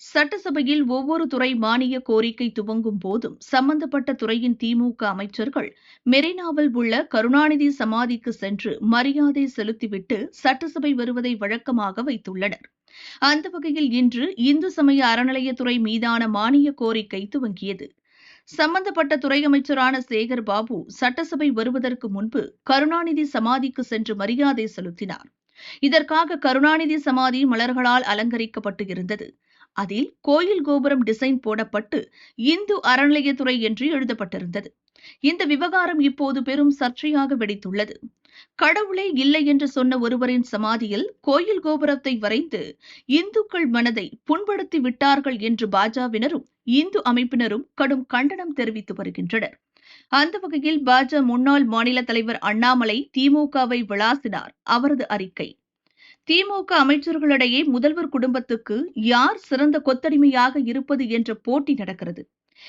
சட்டசபையில் ஒவ்வொரு துறை மானிய கோரிக்கை துவங்கும் போதும் சம்பந்தப்பட்ட துறையின் திமுக அமைச்சர்கள் மெரினாவில் உள்ள கருணாநிதி சமாதிக்கு சென்று மரியாதை செலுத்திவிட்டு சட்டசபை வருவதை வழக்கமாக வைத்துள்ளனர். அந்த வகையில் இன்று இந்து சமய அறநிலையத்துறை மீதான மானிய கோரிக்கை துவங்கியது. சம்பந்தப்பட்ட துறை அமைச்சரான சேகர் பாபு சட்டசபை வருவதற்கு முன்பு கருணாநிதி சமாதிக்கு சென்று மரியாதை செலுத்தினார். இதற்காக கருணாநிதி சமாதி மலர்களால் அலங்கரிக்கப்பட்டு இருந்தது. அதில் கோயில் கோபுரம் டிசைன் போடப்பட்டு இந்து அறநிலையத்துறை என்று எழுதப்பட்டிருந்தது. இந்த விவகாரம் இப்போது பெரும் சர்ச்சையாக வெடித்துள்ளது. கடவுளே இல்லை என்று சொன்ன ஒருவரின் சமாதியில் கோயில் கோபுரத்தை வரைந்து இந்துக்கள் மனதை புண்படுத்தி விட்டார்கள் என்று பாஜவினரும் இந்து அமைப்பினரும் கடும் கண்டனம் தெரிவித்து வருகின்றனர். அந்த வகையில் பாஜ முன்னாள் மாநில தலைவர் அண்ணாமலை திமுகவை விளாசினார் அவரது அறிக்கை. திமுக அமைச்சர்களிடையே முதல்வர் குடும்பத்துக்கு யார் சிறந்த கொத்தடிமையாக இருப்பது என்ற போட்டி நடக்கிறது.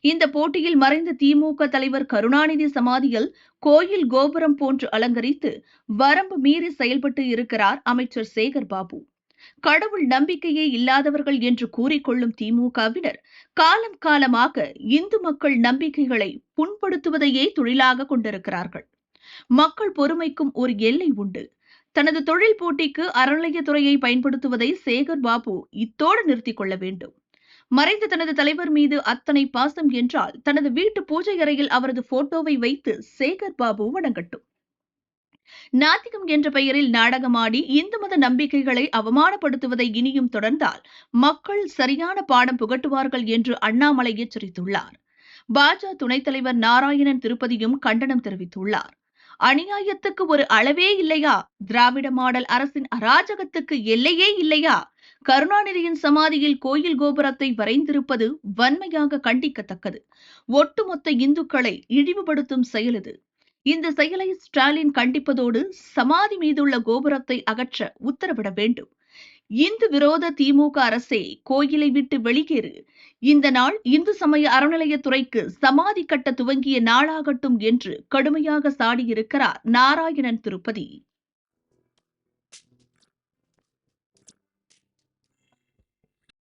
இந்த போட்டியில் மறைந்த திமுக தலைவர் கருணாநிதி சமாதியில் கோயில் கோபுரம் போன்று அலங்கரித்து வரம்பு மீறி செயல்பட்டு இருக்கிறார் அமைச்சர் சேகர் பாபு. கடவுள் நம்பிக்கையே இல்லாதவர்கள் என்று கூறிக்கொள்ளும் திமுகவினர் காலம் காலமாக இந்து மக்கள் நம்பிக்கைகளை புண்படுத்துவதையே தொழிலாக கொண்டிருக்கிறார்கள். மக்கள் பொறுமைக்கும் ஒரு எல்லை உண்டு. தனது தொழில் போட்டிக்கு அறநிலையத்துறையை பயன்படுத்துவதை சேகர் பாபு இத்தோடு நிறுத்திக் கொள்ள வேண்டும். மறைந்த தனது தலைவர் மீது அத்தனை பாசம் என்றால் தனது வீட்டு பூஜை அறையில் அவரது போட்டோவை வைத்து சேகர் பாபு வணங்கட்டும். நாத்திகம் என்ற பெயரில் நாடகமாடி இந்து மத நம்பிக்கைகளை அவமானப்படுத்துவதை இனியும் தொடர்ந்தால் மக்கள் சரியான பாடம் புகட்டுவார்கள் என்று அண்ணாமலை எச்சரித்துள்ளார். பாஜ துணைத் தலைவர் நாராயணன் திருப்பதியும் கண்டனம் தெரிவித்துள்ளார். அநியாயத்துக்கு ஒரு அளவே இல்லையா? திராவிட மாடல் அரசின் அராஜகத்துக்கு எல்லையே இல்லையா? கருணாநிதியின் சமாதியில் கோயில் கோபுரத்தை வரைந்திருப்பது வன்மையாக கண்டிக்கத்தக்கது. ஒட்டுமொத்த இந்துக்களை இழிவுபடுத்தும் செயல் இது. இந்த செயலை ஸ்டாலின் கண்டிப்பதோடு சமாதி மீதுள்ள கோபுரத்தை அகற்ற உத்தரவிட வேண்டும். இந்து விரோத திமுக அரசே கோயிலை விட்டு வெளியேறு. இந்த நாள் இந்து சமய அறநிலையத்துறைக்கு சமாதி கட்ட துவங்கிய நாளாகட்டும் என்று கடுமையாக சாடியிருக்கிறார் நாராயணன் திருப்பதி.